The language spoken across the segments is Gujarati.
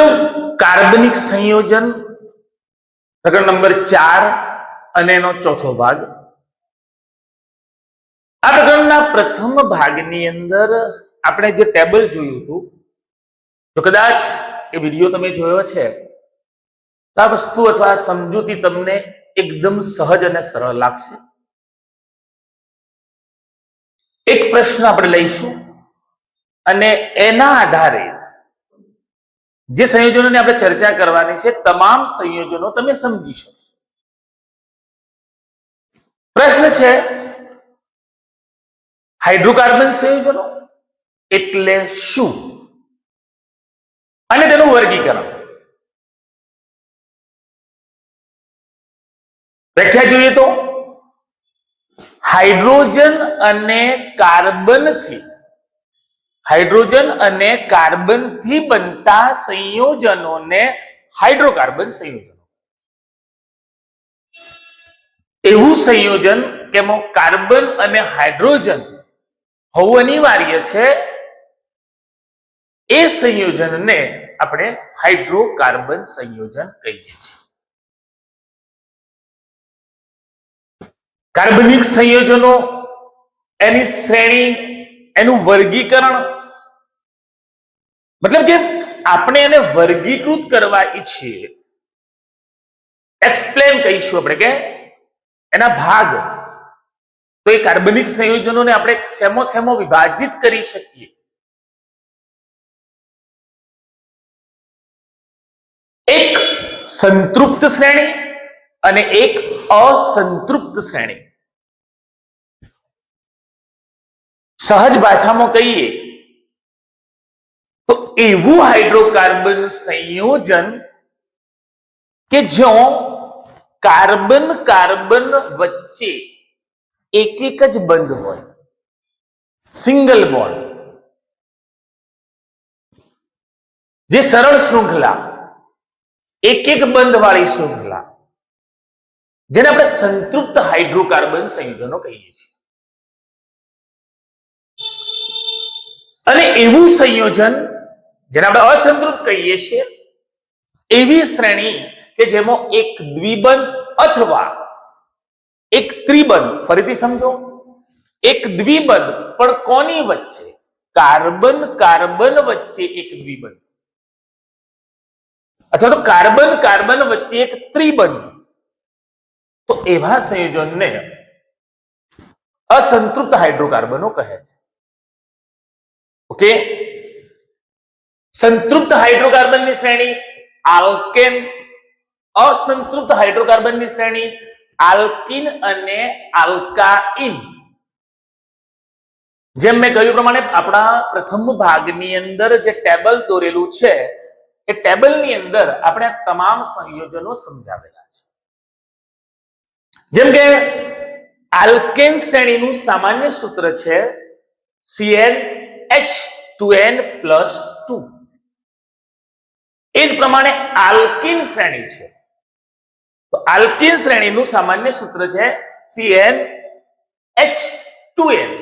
મિત્રો, કાર્બનિક સંયોજન પ્રકરણ નંબર ચાર અને એનો ચોથો ભાગ. આ પ્રકરણના પ્રથમ ભાગની અંદર આપણે જે ટેબલ જોયું હતું તો કદાચ એ વીડિયો તમે જોયો છે આ વસ્તુ અથવા સમજૂતી તમને એકદમ સહજ અને સરળ લાગશે. એક પ્રશ્ન આપણે લઈશું અને એના આધારે જે સંયોજનોની આપણે ચર્ચા કરવાની છે, તમામ સંયોજનો તમે સમજી શકશો. પ્રશ્ન છે, હાઇડ્રોકાર્બન સંયોજનો એટલે શું? અને તેનું વર્ગીકરણ. વ્યાખ્યા જોઈએ તો, હાઇડ્રોજન અને કાર્બનથી હાઇડ્રોજન અને કાર્બનથી બનતા સંયોજનોને હાઇડ્રોકાર્બન સંયોજનો. એવું સંયોજન એમાં કાર્બન અને હાઇડ્રોજન હોવું અનિવાર્ય છે, એ સંયોજનને આપણે હાઇડ્રોકાર્બન સંયોજન કહીએ છીએ. કાર્બનિક સંયોજનો, એની શ્રેણી એનું વર્ગીકરણ. મતલબ કે આપણે એને વર્ગીકૃત કરવા ઈચ્છીએ. એક્સપ્લેન કહીશું આપણે કે એના ભાગ. તો એ કાર્બનિક સંયોજનોને આપણે સેમો સેમો વિભાજિત કરી શકીએ. એક સંતૃપ્ત શ્રેણી અને એક અસંતૃપ્ત શ્રેણી. સહજ ભાષામાં કહીએ, તો એવું હાઇડ્રોકાર્બન સંયોજન કે જો કાર્બન કાર્બન વચ્ચે એક એક જ બંધ હોય, સિંગલ બોન્ડ. જે સરળ શૃંખલા એક એક બંધ વાળી શૃંખલા, જેને આપણે સંતૃપ્ત હાઇડ્રોકાર્બન સંયોજનો કહીએ છીએ. અને એવું સંયોજન, જેને આપણે અસંતૃપ્ત કહીએ છીએ, એવી શ્રેણી કે જેમાં એક દ્વિબંધ અથવા એક ત્રિબંધ, ફરીથી સમજો, એક દ્વિબંધ, પણ કોની વચ્ચે? કાર્બન કાર્બન વચ્ચે એક દ્વિબંધ. અથવા તો કાર્બન કાર્બન વચ્ચે એક ત્રિબંધ. તો એવા સંયોજનને અસંતૃપ્ત હાઇડ્રોકાર્બનો કહે છે. ઓકે? સંતૃપ્ત હાઇડ્રોકાર્બનની શ્રેણી આલ્કેન, અસંતૃપ્ત હાઇડ્રોકાર્બનની શ્રેણી આલ્કિન અને આલ્કાઇન. જેમ મેં કહ્યું પ્રમાણે આપણા પ્રથમ ભાગની અંદર જે ટેબલ દોરેલું છે, એ ટેબલની અંદર આપણે તમામ સંયોજનો સમજાવેલા છે. જેમ કે આલ્કેન શ્રેણીનું સામાન્ય સૂત્ર છે C N H two N plus two એ જ પ્રમાણે આલ્કિન શ્રેણી છે. તો આલ્કિન શ્રેણીનું સામાન્ય સૂત્ર છે સીએન એચ ટુ એન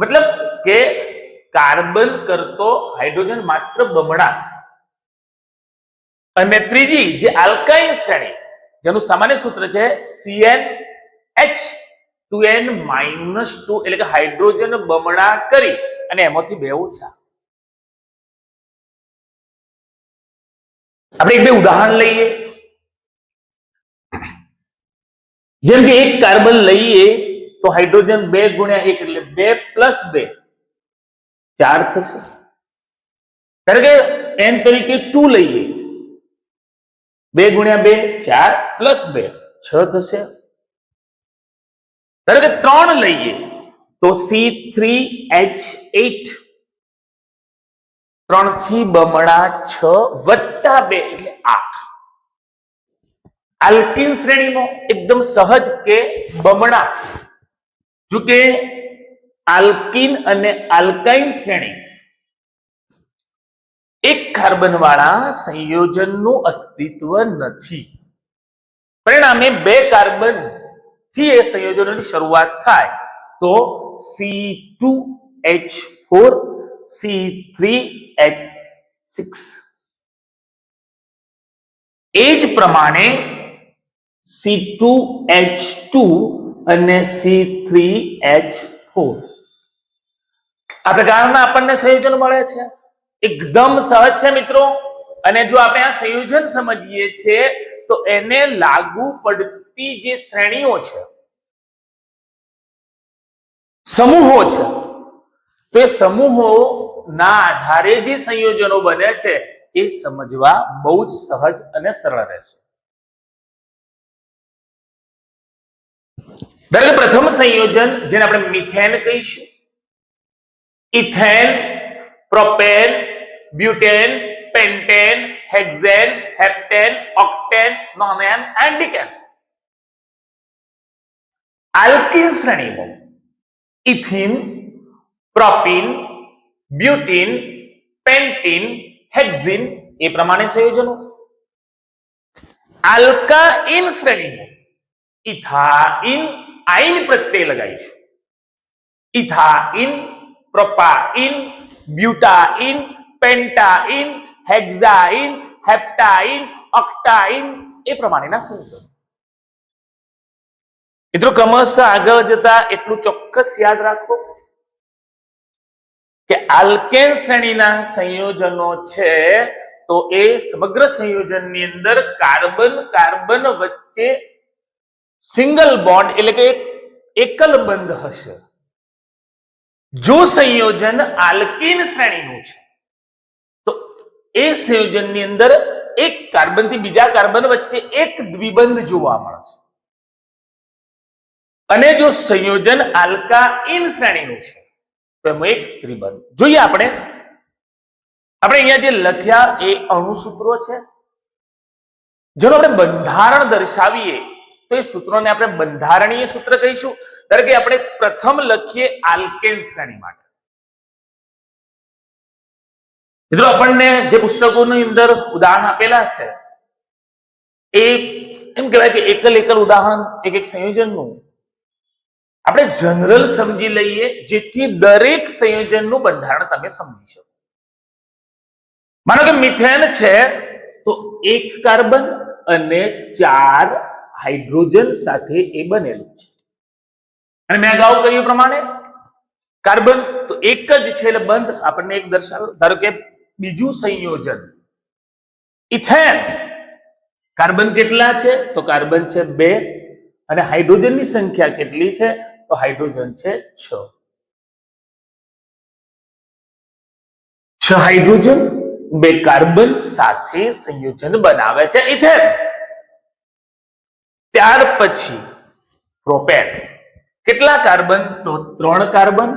મતલબ કે કાર્બન કરતો હાઇડ્રોજન માત્ર બમણા. અને ત્રીજી જે આલ્કાઇન શ્રેણી, જેનું સામાન્ય સૂત્ર છે C N H two N minus two એટલે કે હાઇડ્રોજન બમણા કરી. અને એમાંથી બે ઓછા. આપણે એક બે ઉદાહરણ લઈએ. જેમ કે એક કાર્બન લઈએ તો હાઇડ્રોજન બે ગુણ્યા એક એટલે બે પ્લસ બે. ચાર થશે. ધારો કે એન તરીકે ટુ લઈએ. બે ગુણ્યા બે, ચાર પ્લસ બે. છ થશે. ધારો કે ત્રણ લઈએ. તો સી થ્રી એચ એટ ત્રણથી બમણા છ વત્તા બે એટલે આઠ. આલ્કિન શ્રેણીમાં એકદમ સહજ કે બમણા. જો કે આલ્કિન અને આલ્કાઇન શ્રેણી એક કાર્બન વાળા સંયોજનનું અસ્તિત્વ નથી. પરિણામે બે કાર્બનથી એ સંયોજનોની શરૂઆત થાય તો C two H three H પ્રમાણે સી ટુ એચ ટુ અને સી થ્રી એચ ફોર આ પ્રકારના આપણને સંયોજન મળે છે. એકદમ સહજ છે મિત્રો. અને જો આપણે આ સંયોજન સમજીએ છીએ, તો એને લાગુ પડતી જે શ્રેણીઓ છે સમૂહો છે. તો સમૂહોના આધારે જે સંયોજનો બને છે, એ સમજવા બહુ જ સહજ અને સરળ રહેશે. ધારો કે પ્રથમ સંયોજન, જેને આપણે મિથેન કહીશું. Ethane, propane, butane, pentane, hexane, heptane, octane nonane and decane alkene શ્રેણીમાં ethene propene butene pentene hexene એ પ્રમાણે સંયોજનો આલ્કાઇન શ્રેણીમાં ઇથાઇન આઇન પ્રત્યય લગાવીશું ethyne propyne butyne pentyne hexyne heptyne octyne એ પ્રમાણેના સંયોજનો મિત્રો ક્રમશઃ આગળ જતા એટલું ચોક્કસ યાદ રાખો કે આલ્કેન શ્રેણીના સંયોજનો છે, તો એ સમગ્ર સંયોજનની અંદર કાર્બન કાર્બન વચ્ચે સિંગલ બોન્ડ એટલે કે એકલ બંધ હશે. જો સંયોજન આલ્કીન શ્રેણીનું છે, તો એ સંયોજનની અંદર એક કાર્બનથી બીજા કાર્બન વચ્ચે એક દ્વિબંધ જોવા મળશે. અને જો સંયોજન આલ્કાઇન શ્રેણીનું છે, તો એમાં એક ત્રિબંધ. જોઈએ આપણે. આપણે અહીંયા જે લખ્યા એ અણુસૂત્રો છે. જેનું આપણે બંધારણ દર્શાવીએ, તો એ સૂત્રોને આપણે બંધારણીય સૂત્ર કહીશું. ધારો કે આપણે પ્રથમ લખીએ આલ્કેન શ્રેણી માટે. મિત્રો, આપણને જે પુસ્તકોની અંદર ઉદાહરણ આપેલા છે, એ એમ કહેવાય કે એકલ એકલ ઉદાહરણ, એક એક સંયોજનનું આપણે જનરલ સમજી લઈએ, જેથી દરેક સંયોજનનું બંધારણ તમે સમજી શકો. માનો કે મિથેન છે, તો એક કાર્બન અને ચાર હાઇડ્રોજન સાથે એ બનેલું છે. અને મેં અગાઉ કહ્યું પ્રમાણે, કાર્બન તો એક જ છે એટલે બંધ, આપણને એક દર્શાવ્યો ધારો કે બીજું સંયોજન, ઇથેન. કાર્બન કેટલા છે? તો કાર્બન છે બે. અને હાઇડ્રોજનની સંખ્યા કેટલી છે? તો હાઇડ્રોજન છે છ. હાઇડ્રોજન, બે કાર્બન સાથે સંયોજન બનાવે છે ઇથેન. ત્યાર પછી પ્રોપેન. કેટલા કાર્બન? તો ત્રણ કાર્બન.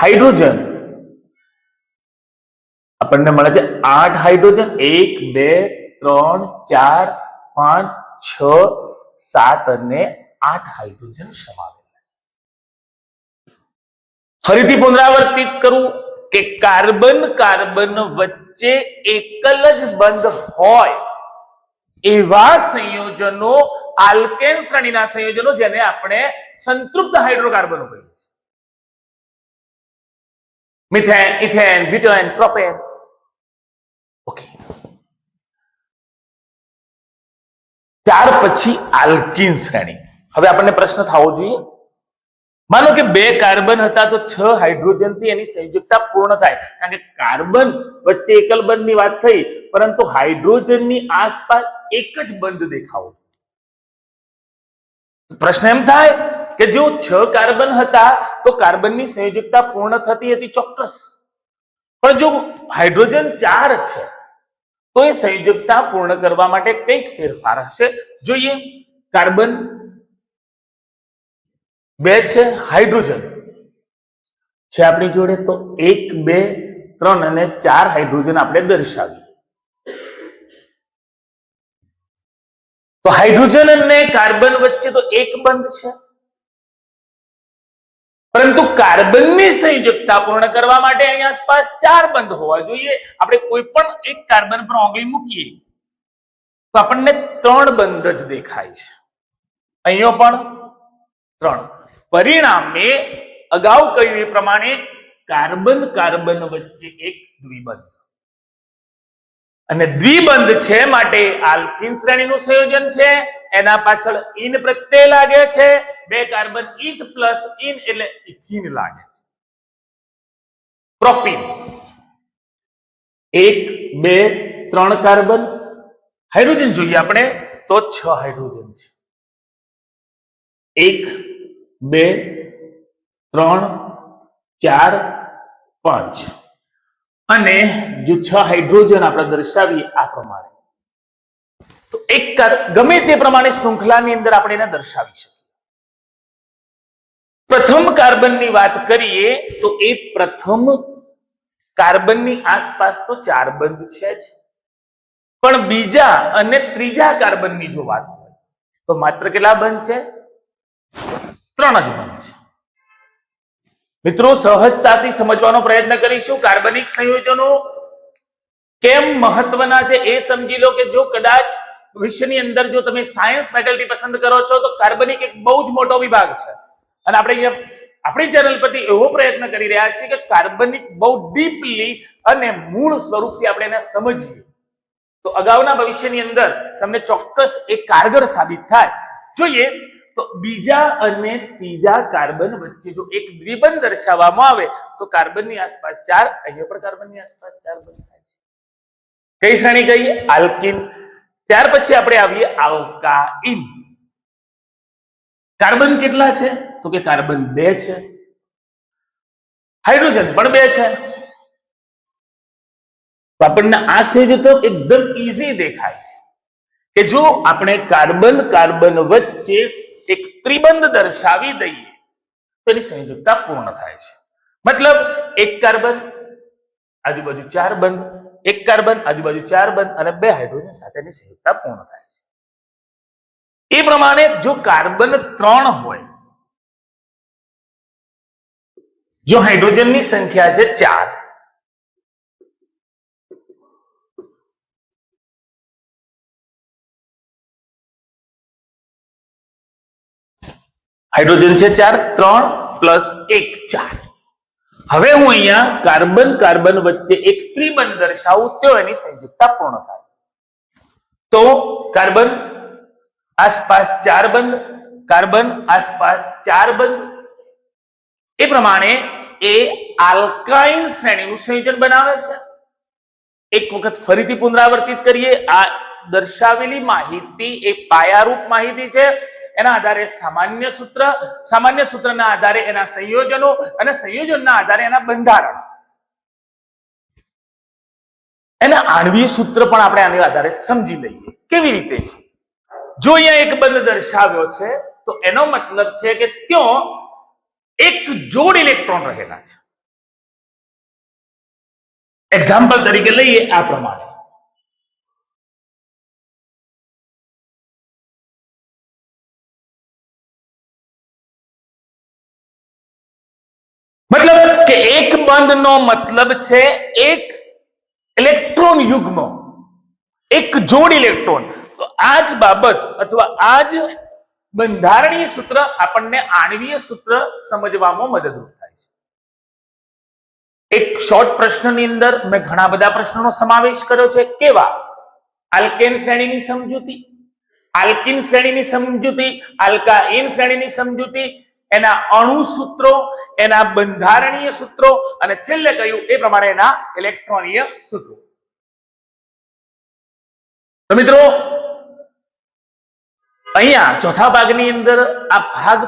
હાઇડ્રોજન. આપણને મળે છે આઠ હાઇડ્રોજન. એક, બે, ત્રણ, ચાર, પાંચ, છ, સાત અને આઠ હાઇડ્રોજન સમાવેલા છે. ફરીથી પુનરાવર્તિત કરું કે કાર્બન કાર્બન વચ્ચે એકલ જ બંધ હોય એવા સંયોજનો, આલ્કેન શ્રેણીના સંયોજનો જેને આપણે સંતૃપ્ત હાઇડ્રોકાર્બનો કહીએ છીએ. Methane, ethane, butane, propane. Okay. ત્યાર પછી આલ્કિન શ્રેણી. હવે આપણને પ્રશ્ન થવો જોઈએ. માનો કે બે કાર્બન હતા તો છ હાઇડ્રોજનથી એની સંયોજકતા પૂર્ણ થાય. કારણ કે કાર્બન વચ્ચે એકલ બંધની વાત થઈ, પરંતુ હાઇડ્રોજનની આસપાસ એક જ બંધ દેખાવો પ્રશ્ન એમ થાય કે જો છ કાર્બન હતા તો કાર્બનની સંયોજકતા પૂર્ણ થતી હતી ચોક્કસ. પણ જો હાઇડ્રોજન ચાર છે, તો એ સંયોજકતા પૂર્ણ કરવા માટે કંઈક ફેરફાર હશે. જોઈએ. કાર્બન બે છે હાઇડ્રોજન. છે આપણી જોડે તો એક, બે, ત્રણ અને ચાર હાઇડ્રોજન આપણે દર્શાવીએ તો હાઇડ્રોજન અને કાર્બન વચ્ચે તો એક બંધ છે. પરંતુ કાર્બનની સંયોજકતા પૂર્ણ કરવા માટે અહીં આસપાસ ચાર બંધ હોવા જોઈએ. આપણે કોઈ પણ એક કાર્બન પર ઓગળી મૂકીએ, તો આપણને ત્રણ બંધ જ દેખાય છે. અહીંયા પણ ત્રણ. પરિણામે અગાઉ કહ્યું એ પ્રમાણે કાર્બન કાર્બન વચ્ચે એક દ્વિબંધ. અને દ્વિબંધ છે માટે આલ્કિન શ્રેણીનું સંયોજન છે, એના પાછળ ઇન પ્રત્યય લાગે છે, બે કાર્બન ઇથ પ્લસ ઇન એટલે ઇથિન લાગે છે. પ્રોપીન. એક, બે, ત્રણ કાર્બન. હાઇડ્રોજન જોઈએ આપણે, તો છ હાઇડ્રોજન છે. એક બે, ત્રણ, ચાર, પાંચ. અને જો છ હાઇડ્રોજન આપણે દર્શાવીએ આ પ્રમાણે. તો એક ગમે તે પ્રમાણે શૃંખલાની અંદર આપણે એને દર્શાવી શકીએ. પ્રથમ કાર્બનની વાત કરીએ, તો એ પ્રથમ કાર્બનની આસપાસ તો ચાર બંધ છે જ. પણ બીજા અને ત્રીજા કાર્બનની જો વાત હોય, તો માત્ર કેટલા બંધ છે? ત્રણ જ બને છે. મિત્રો, સહજતાથી સમજવાનો પ્રયત્ન કરીશું. કાર્બનિક સંયોજનો કેમ મહત્વના છે એ સમજી લો કે જો કદાચ વિષયની અંદર જો તમે સાયન્સ ફેકલ્ટી પસંદ કરો છો, તો કાર્બનિક એક બહુ જ મોટો વિભાગ છે. અને આપણે આપણી ચેનલ પરથી એવો પ્રયત્ન કરી રહ્યા છીએ કે કાર્બનિક બહુ ડીપલી અને મૂળ સ્વરૂપથી આપણે એને સમજીએ. તો અગાઉના ભવિષ્યની અંદર તમને ચોક્કસ એ કારગર સાબિત થાય. જોઈએ તો બીજા અને ત્રીજા કાર્બન વચ્ચે જો એક દ્વિબંધ દર્શાવવામાં આવે, તો કાર્બનની આસપાસ ચાર, અહીંયા પણ કાર્બનની આસપાસ ચાર બંધ થાય છે. કઈ શ્રેણી કહીએ? આલ્કિન. ત્યાર પછી આપણે આવીએ આલ્કાઇન. કાર્બન કેટલા છે? તો કે કાર્બન બે છે. હાઇડ્રોજન પણ બે છે. તો આપણને આ સંયોજકો એકદમ ઈઝી દેખાય છે. કે જો આપણે કાર્બન કાર્બન વચ્ચે એક ત્રિબંધ દર્શાવી દઈએ, તો એની સંયોજકતા પૂર્ણ થાય છે. મતલબ, એક કાર્બન, આજુબાજુ ચાર બંધ, એક કાર્બન, આજુબાજુ ચાર બંધ, અને બે હાઇડ્રોજન સાથેની સંયોજકતા પૂર્ણ થાય છે. એ પ્રમાણે જો કાર્બન ત્રણ હોય, જો હાઇડ્રોજનની સંખ્યા છે ચાર હાઇડ્રોજન છે ચાર, ત્રણ પ્લસ એક, ચાર. હવે હું અહીંયા કાર્બન કાર્બન વચ્ચે એક ત્રિબંધ દર્શાવું તો એની સંયુક્તતા પૂર્ણ થાય. તો કાર્બન આસપાસ ચાર બંધ, કાર્બન આસપાસ ચાર બંધ. એ પ્રમાણે એ આલ્કાઇન શ્રેણીનું સંયોજન બનાવે છે. એક વખત ફરીથી પુનરાવર્તિત કરીએ, આ દર્શાવેલી માહિતી એ પાયારૂપ માહિતી છે. એના આધારે સામાન્ય સૂત્ર, સામાન્ય સૂત્રના આધારે એના સંયોજનો અને સંયોજનના આધારે એના બંધારણ. એના આણવી સૂત્ર પણ આપણે આની આધારે સમજી લઈએ. કેવી રીતે? જો અહીંયા એક બંધ દર્શાવ્યો છે, તો એનો મતલબ છે કે ત્યાં એક જોડ ઇલેક્ટ્રોન રહેલા છે. એક્ઝામ્પલ તરીકે લઈએ આ પ્રમાણે. બંધનો મતલબ છે એક ઇલેક્ટ્રોન યુગ્મ, એક જોડ ઇલેક્ટ્રોન. તો આ જ બાબત અથવા આ જ બંધારણીય સૂત્ર આપણને આણવીય સૂત્ર સમજવામાં મદદરૂપ થાય છે. એક શોર્ટ પ્રશ્નની અંદર મેં ઘણા બધા પ્રશ્નોનો સમાવેશ કર્યો છે. કેવા? આલ્કેન શ્રેણીની સમજૂતી. આલ્કિન શ્રેણીની સમજૂતી, આલ્કાઇન શ્રેણીની સમજૂતી એના અણુ સૂત્રો એના બંધારણીય સૂત્રો અને છેલ્લે કહ્યું એ પ્રમાણે એના ઇલેક્ટ્રોનીય સૂત્રો. તો મિત્રો, અહીંયા ચોથા ભાગની અંદર આ ભાગ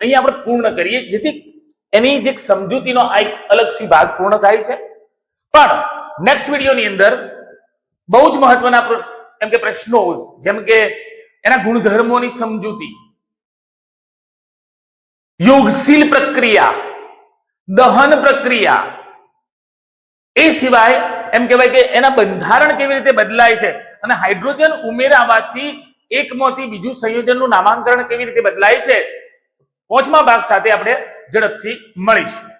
અહીંયા આપણે પૂર્ણ કરીએ, જેથી એની જે સમજૂતીનો આ એક અલગથી ભાગ પૂર્ણ થાય છે. પણ નેક્સ્ટ વિડીયોની અંદર બહુ જ મહત્વના એમ કે પ્રશ્નો જેમ કે એના ગુણધર્મોની સમજૂતી યોગશીલ પ્રક્રિયા, દહન પ્રક્રિયા. એ સિવાય એમ કહેવાય કે એના બંધારણ કેવી રીતે બદલાય છે અને હાઇડ્રોજન ઉમેરાવાથી એકમાંથી બીજું સંયોજનનું નામાંકરણ કેવી રીતે બદલાય છે? પાંચમા ભાગ સાથે આપણે ઝડપથી મળીશું.